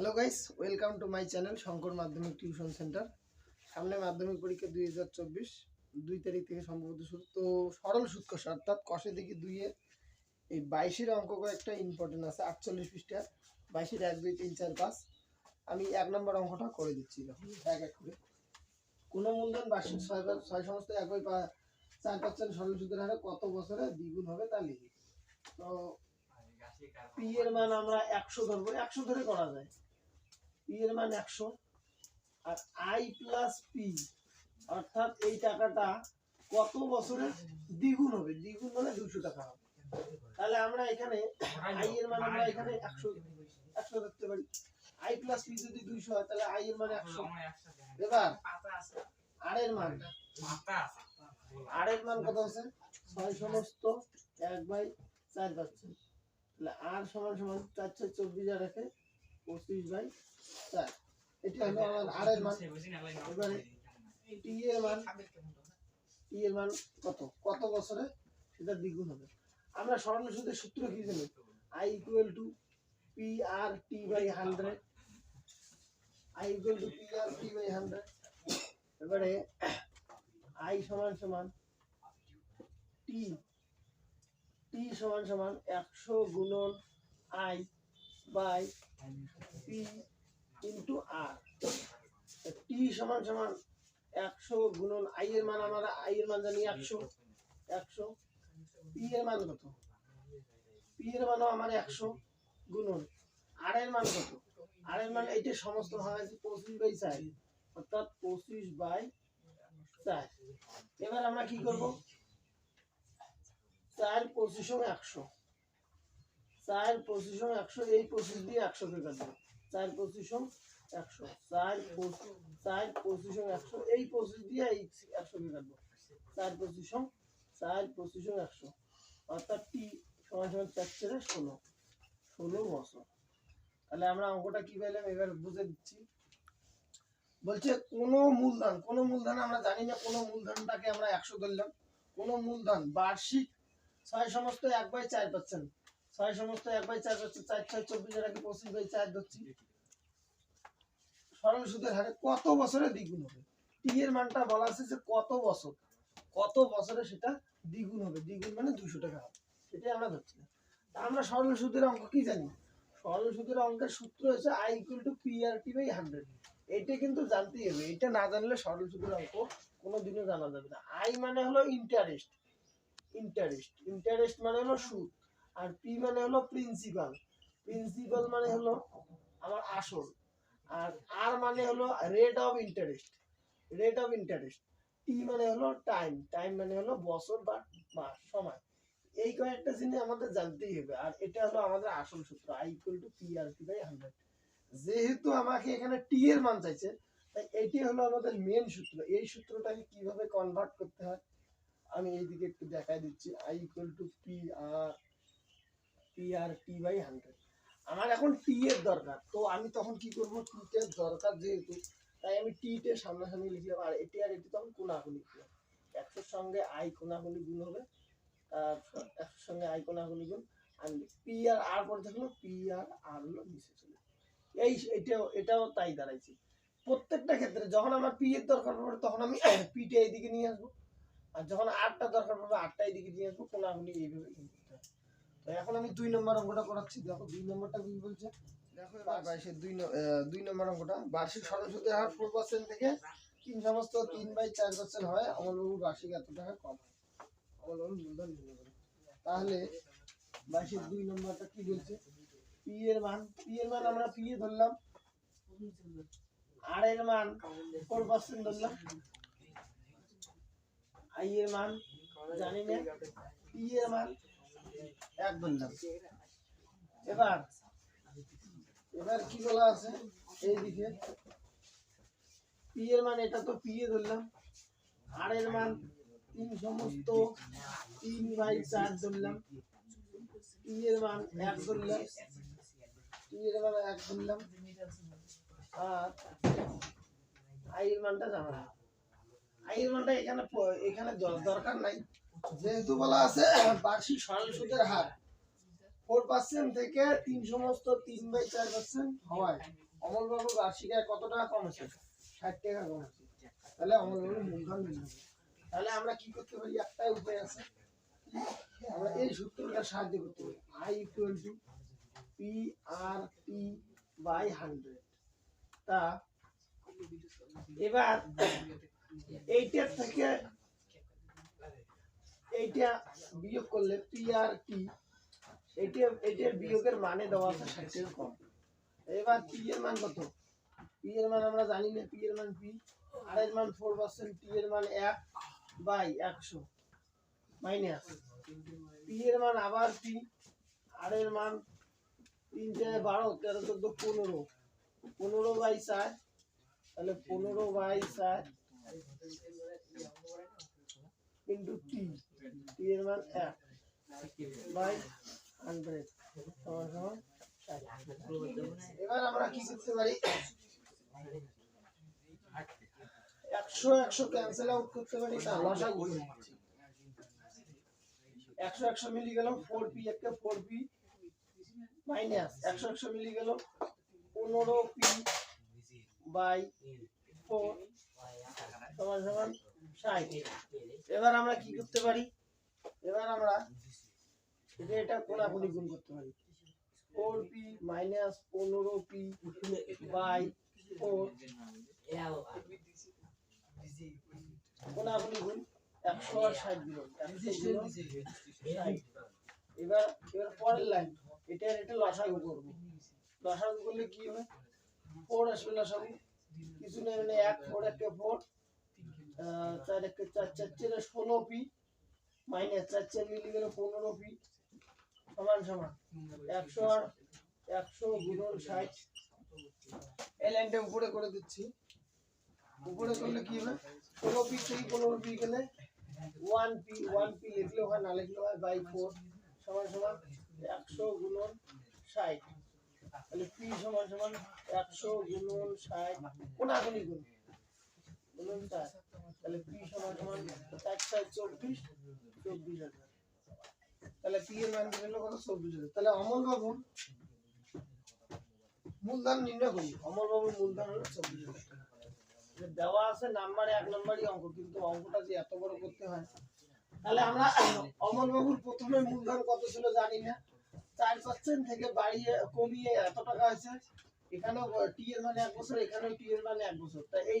Hello guys welcome to my channel Shankar মাধ্যমিক tuition centre সামনে মাধ্যমিক পরীক্ষা দুই হাজার চব্বিশ, দুই তারিখ থেকে সম্ভবত শুরু। তো সরল সুদ কষা অর্থাৎ কষে দিকে দুইয়ে, এই বাইশের অঙ্ক কয়েকটা ইম্পর্টেন্ট আছে, আটচল্লিশ পৃষ্ঠা, বাইশের এক, দুই, তিন, চার, পাঁচ। আমি এক নম্বর অঙ্কটা করে দিচ্ছি এক এক করে। কোনো মূলধন বার্ষিক ছয় ছয় সমস্ত একই পা চার পার্সেন্ট সরল সুদের হারে কত বছরে দ্বিগুণ হবে তা লিখি। তো পি এর মান আমরা একশো ধরবো, একশো ধরে করা যায়। পি এর মান একশো। আর আই প্লাস পি অর্থাৎ এই টাকাটা কত বছরে দ্বিগুণ হবে? দ্বিগুণ মানে দুশো টাকা হবে। তাহলে আমরা এখানে আই এর মান আমরা এখানে একশো একশো ধরতে পারি। আই প্লাস পি যদি দুইশো হয় তাহলে আই এর মান একশো। এবার আর এর মান। আর এর মান কত আছে? ছয় সমস্ত এক বাই চার পাচ্ছেন তাহলে আর সমান সমান চার ছয় চব্বিশ আর একে পঁচিশ বাই চার এটা হলো আমার আর মান। এবারে টি এর মান, টি এর মান কত? কত বছরে সেটা দ্বিগুণ হবে। আমরা সরল সুদের সূত্র কি জানি? I equal to P R T by hundred I equal to P R T by hundred এবারে আই সমান সমান টি টি সমান সমান একশো গুণন I by P into R T সমান সমান একশো গুণন আই এর মান আমরা আই এর মান জানি একশো একশো। পি এর মান কত? পি এর মানও আমার একশো গুণন। আর এর মান কত? আর এর মান এইটা সমস্ত ভাগ পঁচিশ বাই চার, অর্থাৎ পঁচিশ বাই চার। এবার আমরা কি করব? চার পঁচিশও একশো। চার পঁচিশও একশো, এই পঁচিশ দিয়ে একশো কে কাটবো চার পঁচিশও একশো, চার পঁচিশ চার পঁচিশও একশো, এই পঁচিশ দিয়ে এই একশো কে কাটবো চার পঁচিশও চার পঁচিশও একশো। অর্থাৎ টি সমান সমান চার ছেড়ে ষোলো। ষোলো বছর। তাহলে আমরা অঙ্কটা কি পেলাম এবার বুঝে দিচ্ছি। বলছে কোনো মূলধন কোনো মূলধন আমরা জানি না, কোনো মূলধনটাকে আমরা একশো ধরলাম। কোনো মূলধন বার্ষিক ছয় সমস্ত এক বাই চার পাচ্ছেন। ছয় সমস্ত, এক বাই চার পাচ্ছেন চার, ছয় চব্বিশ এর আগে পঁচিশ বাই চার ধরছি। সরল সুদের হারে কত বছরে দ্বিগুণ হবে? টি এর মানটা বলা আছে যে কত বছর? কত বছরে সেটা দ্বিগুণ হবে? দ্বিগুণ মানে দুশো টাকা হবে। সেটাই আমরা ধরছি না। আমরা সরল সুদের অঙ্ক কি জানি? সরল সুদের অঙ্কের সূত্র হচ্ছে I equal to P R T by hundred এইটা কিন্তু জানতেই হবে। এটা না জানলে সরল সুদের অঙ্ক কোনোদিনও জানা যাবে না। আই মানে হলো ইন্টারেস্ট ইন্টারেস্ট ইন্টারেস্ট মানে হলো সুদ। আর পি মানে হলো প্রিন্সিপাল প্রিন্সিপাল মানে হলো আমার আসল। আর আর মানে হলো rate of interest rate of interest T মানে হলো টাইম টাইম মানে হলো বছর বা মাস সময়। এই কয়েকটা জিনিস আমাদের জানতেই হবে। আর এটা হলো আমাদের আসল সূত্র। I equal to P R T by hundred যেহেতু আমাকে এখানে টি এর মান চাইছে, তাই এটি হলো আমাদের মেন সূত্র। এই সূত্রটাকে কীভাবে কনভার্ট করতে হয়, আমি এইদিকে একটু দেখাই দিচ্ছি। I equal to P R P R T by hundred আমার এখন টি এর দরকার। তো আমি তখন কি করব? টি এর দরকার যেহেতু, তাই আমি টি তে সামনাসামনি লিখলাম। আর এটি আর এটি তখন কোনাকুনি লিখলাম। একশোর সঙ্গে আই কোনাকুনি গুণ হবে। আর একশোর সঙ্গে আই কোনাকুনি গুণ। আর পি আর আর পরে থাকল পি আর আর হলো নিচে চলে। এই এটাও এটাও তাই দাঁড়াইছে। প্রত্যেকটা ক্ষেত্রে যখন আমার পি এর দরকার পড়বে, তখন আমি পিটা এইদিকে নিয়ে আসব। আর যখন আটটা দরকার পড়বে আটটা এইদিকে নিয়ে আসব। কোনাকুনি এইভাবে। তো এখন আমি দুই নম্বর অঙ্কটা করাচ্ছি। দেখো দুই নম্বরটা কি বলছে? দেখো এবার বাইশের দুই দুই নম্বর অঙ্কটা। বার্ষিক সরল সুদের হার ফোর পার্সেন্ট থেকে তিন সমস্ত তিন বাই চার পার্সেন্ট হয়। অমলবাবু বার্ষিক এত টাকা কম হয়। অমলবাবু মূলধন নির্ণয় করে তাহলে বাইশের দুই নম্বরটা কি বলছে? পি এর মান পি এর মান আমরা পি এ ধরলাম। আর এর মান ফোর পার্সেন্ট ধরলাম। আই এর মান জানি না। পি এর মান এক ধরলাম এবার এবার কি বলা আছে? এইদিকে পি এর মান, এটা তো পি ধরলাম। আর এর মান তিন সমস্ত তিন বাই চার ধরলাম। পি এর মান এক ধরলাম। পি এর মান এক ধরলাম। আর আই এর মানটা জানা। আই এর মানটা এখানে এখানে দরকার নাই। যেহেতু বলা আছে, বার্ষিক সরল সুদের হার ফোর পার্সেন্ট থেকে তিন সমস্ত তিন বাই চার পার্সেন্ট হওয়ায় অমল বাবুর বার্ষিক আয় কত টাকা কম আছে ষাট টাকা কম আছে তাহলে অমল বাবুর মূলধন করব। তাহলে আমরা কি করতে পারি? একটাই উপায় আছে। আমরা এই সূত্রটা সাহায্য করতে পারি। I equal to P R P by hundred তা এবার এইটার থেকে এইটা বিয়োগ করলে পি আর টি এটা এটার বিয়োগের মানে দেওয়া আছে ষাট কম। এবার পি এর মান কত? পি এর মান আমরা জানি না পি এর মান পি আর এর মান ফোর পার্সেন্ট টি এর মান এক বাই একশো মাইনাস পি এর মান আবার পি আর এর মান তিন চার বারো, তেরো, চোদ্দ, পনেরো। পনেরো বাই চার, তাহলে পনেরো বাই চার ইন্টু টি টি এর মান এক বাই হান্ড্রেড সমান সমান এবার আমরা কি করতে পারি? একশো একশো ক্যান্সেল আউট করতে পারি একশো একশো মিলি গেল ফোর পি একটা ফোর পি মাইনাস একশো একশো মিলি গেল পনেরো পি বাই ফোর সমান সমান। এবার আমরা কি করতে পারি? এবার আমরা এটা কোনাকুনি গুণ করতে পারি। ফোর পি মাইনাস পনেরো পি বাই ফোর কোনাকুনি গুণ একশো আর ষাট গুণ এবার এবার পরের লাইন এটা এটা লসাগু করব। লসাগু করলে কি হবে? ফোর আসবে লসাগু। কিছু নেই মানে এক ফোর একটা ফোর চার একটা চার চার চারে ষোলো পি মাইনাস চার চার মিলি গেলে পনেরো পি সমান সমান। একশো আর একশো গুণন ষাট। এই লাইনটা উপরে করে দিচ্ছি। উপরে করলে কি হবে? ষোলো পি থেকে পনেরো পি গেলে ওয়ান পি ওয়ান পি লিখলেও হয় না লিখলেও হয় বাই ফোর সমান সমান একশো গুণন ষাট। তাহলে পি সমান সমান একশো গুণন ষাট কোনাগুনি গুণ। গুণন চার। তাহলে নির্ণয় করি অমল বাবুর মূলধন হলো চব্বিশ হাজার। দেওয়া আছে নাম্বারে, এক নম্বরই অঙ্ক, কিন্তু অঙ্কটা যে এত বড় করতে হয়, তাহলে আমরা অমল বাবুর প্রথমে মূলধন কত ছিল জানি না। চার পার্সেন্ট থেকে বাড়িয়ে, কমিয়ে এত টাকা হয়েছে। এখানেও টি এর মানে এক বছর, এখানেও টি এর মানে এক বছর। তা এই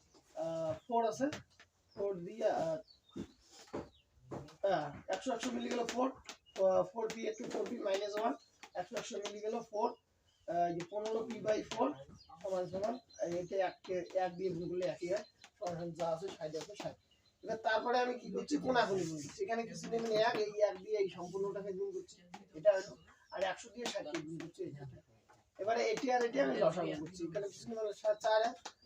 ফোর আছে। ফোর আহ, একশো একশো মিলি গেল four four four P minus one একশো একশো মিলি গেল ফোর পনেরো পি বাই ফোর সমান সমান এটা এক দিয়ে গুণ করলে একই হয় সমান যা আছে ষাট আছে ষাট। এবার তারপরে আমি কি করছি? কোনাকুনি গুণ করছি। এখানে কিছু নেই মানে এক এই এক দিয়ে এই সম্পূর্ণটাকে গুণ করছি এটা আর একশো দিয়ে ষাটকে গুণ করছি এবারে এটি আর এটি আমি লসাগু করছি। এখানে কিছু মানে চার এক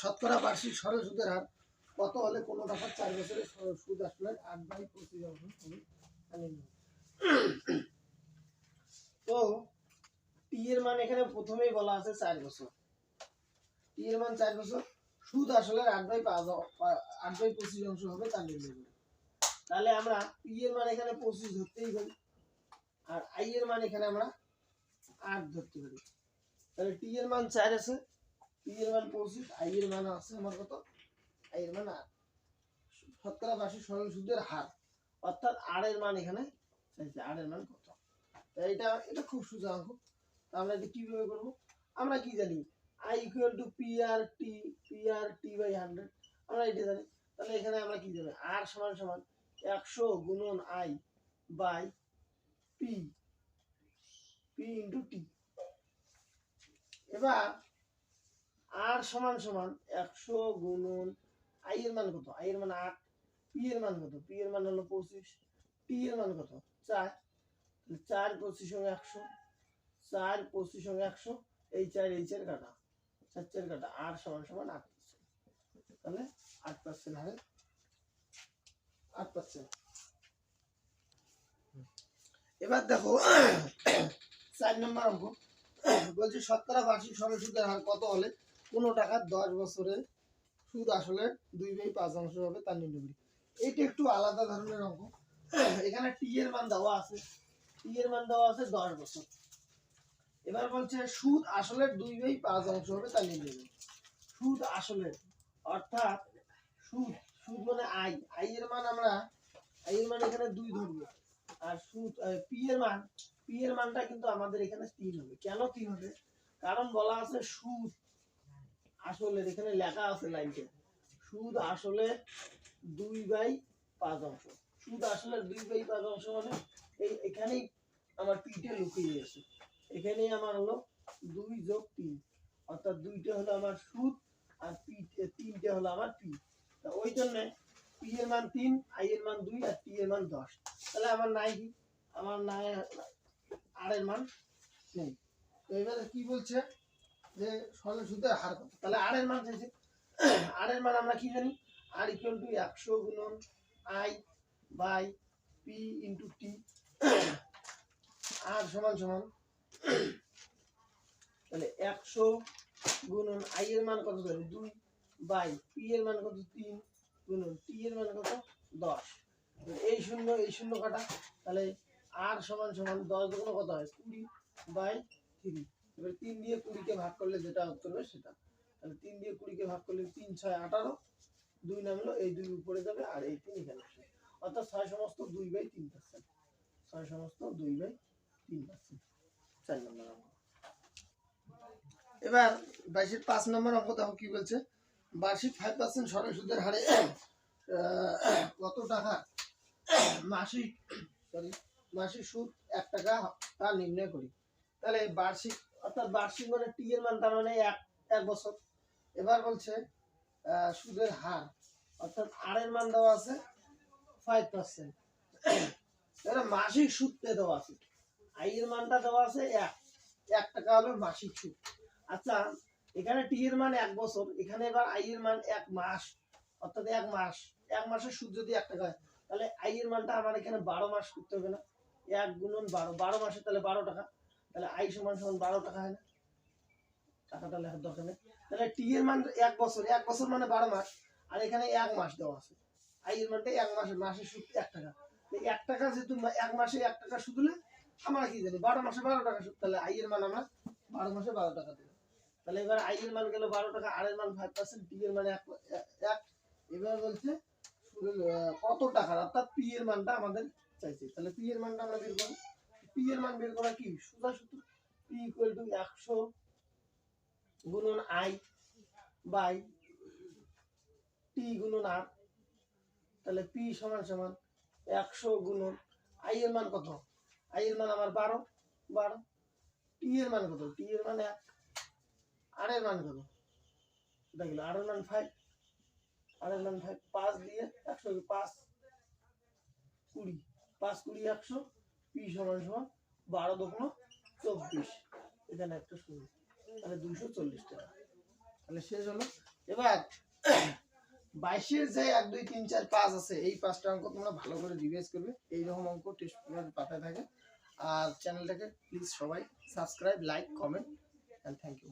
শতকরা বার্ষিক সরল সুদের হার কত হলে কোনো টাকার চার বছরের সুদ আসলে আট বাই পঁচিশ। তো টি এর মান এখানে প্রথমেই বলা আছে চার বছর। টি এর মান চার বছর, সুদ আসলে আট বাই পাঁচ আট বাই পঁচিশ অংশ হবে তার নির্ণয় তাহলে আমরা পি এর মান এখানে পঁচিশ ধরতেই পারি, আর আই এর মান এখানে আমরা আট ধরতে পারি। তাহলে টি এর মান চার আছে এর মান আছে আমার কত? মান আট শতকরা বার্ষিক সুদের হার। অর্থাৎ আর এর মান এখানে চাইছে আর এর মান এটা খুব সোজা আমরা এটা কীভাবে করব? আমরা কি জানি? I equal to P R T P R T by hundred আমরা এটা জানি। তাহলে এখানে আমরা কি জানি? আর সমান সমান একশো গুণন I by P P into T এবার আর সমান সমান একশো গুণন আই এর মান কত? আই এর মান আট পি এর মান কত? পি এর মান হলো পঁচিশ পি এর মান কত? চার। চার পঁচিশ সঙ্গে একশো, চার পঁচিশ সঙ্গে একশো, এই চার এই চার কাটা। চার চার কাটা। আর সমান সমান আট পার্সেন্ট তাহলে আট পার্সেন্ট হারে আট পার্সেন্ট এবার দেখো, চার নম্বর অঙ্ক। বলছি শতকরা বার্ষিক সরল সুদের হার কত হলে? কোনো টাকার দশ বছরে সুদ আসলে দুই বাই পাঁচ অংশ হবে তার করি এইটা একটু আলাদা ধরনের অঙ্ক। এখানে টি এর মান দেওয়া আছে। টি এর মান দেওয়া আছে দশ বছর। এবার বলছে সুদ আসলে দুই বাই পাঁচ অংশ হবে তার করি সুদ আসলে, অর্থাৎ সুদ সুদ মানে আই আই এর মান আমরা আই এর মান এখানে দুই ধরবো। আর সুদ পি এর মান পি এর মানটা কিন্তু আমাদের এখানে তিন হবে। কেন তিন হবে? কারণ বলা আছে সুদ আসলে এখানে লেখা আছে লাইনটা সুদ আসলে দুই বাই পাঁচ অংশ। সুদ আসলে দুই বাই পাঁচ অংশ মানে এই এখানেই আমার পিটা লুকিয়ে গেছে এখানেই আমার হলো দুই যোগ তিন। অর্থাৎ দুইটা হলো আমার সুদ আর পি তিনটা হলো আমার পি। তা ওই জন্যে পি এর মান তিন, আই এর মান দুই আর টি এর মান দশ। তাহলে আমার নাই কি? আমার নাই আর এর মান নেই। তো এবারে কি বলছে? যে সরল সুদের হার কত? তাহলে আর এর মান চাইছে। আর এর মান আমরা কি জানি? আর ইকুয়াল টু একশো গুণন I by P into T R সমান সমান, তাহলে একশো গুণন আই এর মান কত ধরে দুই বাই পি এর মান কত? তিন গুণন টি এর মান কত? দশ। এই শূন্য এই শূন্য কাটা, তাহলে আর সমান সমান দশ দুগুণ কত হয়? কুড়ি বাই থ্রি এবার তিন দিয়ে কুড়িকে ভাগ করলে যেটা উত্তর হবে সেটা। তাহলে তিন দিয়ে কুড়িকে ভাগ করলে তিন, ছয়, আঠারো, দুই নামলো, এই দুই উপরে যাবে আর এই তিন এখানে আসবে। অর্থাৎ ছয় সমস্ত দুই বাই তিন পার্সেন্ট। ছয় সমস্ত দুই বাই তিন পার্সেন্ট। চার নম্বর অঙ্ক। এবার বাইশের পাঁচ নম্বর অঙ্ক দেখো কি বলছে? বার্ষিক ফাইভ পার্সেন্ট সরল সুদের হারে কত টাকা? মাসিক সরি মাসিক সুদ এক টাকা, তা নির্ণয় করি। তাহলে বার্ষিক অর্থাৎ বার্ষিক মানে টি এর মান, তার মানে এক এক বছর। এবার বলছে সুদের হার, অর্থাৎ আর এর মান দেওয়া আছে ফাইভ পার্সেন্ট মাসিক সুদ পে দেওয়া আছে। আই এর মানটা দেওয়া আছে এক। এক টাকা হলো মাসিক সুদ। আচ্ছা এখানে টি এর মান এক বছর, এখানে এবার আই এর মান এক মাস, অর্থাৎ এক মাস। এক মাসের সুদ যদি এক টাকা হয়, তাহলে আই এর মানটা আমার এখানে বারো মাস করতে হবে না। এক গুণন বারো বারো মাসে তাহলে বারো টাকা। তাহলে আই সমান সমান বারো টাকা হয় না। টাকাটা লেখার দরকার নেই। তাহলে টি এর মান এক বছর এক বছর মানে বারো মাস, আর এখানে এক মাস দেওয়া আছে। আই এর মানটা এক মাসে মাসের সুদ এক টাকা। এক টাকা যেহেতু এক মাসে এক টাকা সুদ হলে আমরা কি জানি, বারো মাসে বারো টাকা সুদ তাহলে আই এর মান আমরা বারো মাসে বারো টাকা দেবো। তাহলে এবার আই এর মান গেল বারো টাকা, আর এর মান ফাইভ পার্সেন্ট টি এর মানে এক এবার বলছে কত টাকার অর্থাৎ পি এর মানটা আমাদের চাইছে। তাহলে পি এর মানটা আমরা বের করব। পি এর মান বের করা কি? সোজা সূত্র পি ইকুয়াল টু একশো গুণন আই বাই টি গুণন আর তাহলে পি সমান সমান একশো গুণন আই এর মান কত? আই এর মান আমার বারো বারো। টি এর মান কত? টি এর মান এক। আর এর মান কত? দেখল আর এর মান ফাইভ আর এর মান ফাইভ পাঁচ দিয়ে একশো, পাঁচ কুড়ি। পাঁচ কুড়ি একশো পি সমান সমান বারো দোকানো চব্বিশ। এখানে একটা শুরু। তাহলে দুশো চল্লিশ টাকা। তাহলে শেষ হলো। এবার বাইশের যে এক, দুই, তিন, চার, পাঁচ আছে, এই পাঁচটা অঙ্ক তোমরা ভালো করে রিভাইজ করবে। এইরকম অঙ্ক টেস্ট পাঠায় থাকে। আর চ্যানেলটাকে প্লিজ সবাই subscribe like comment and thank you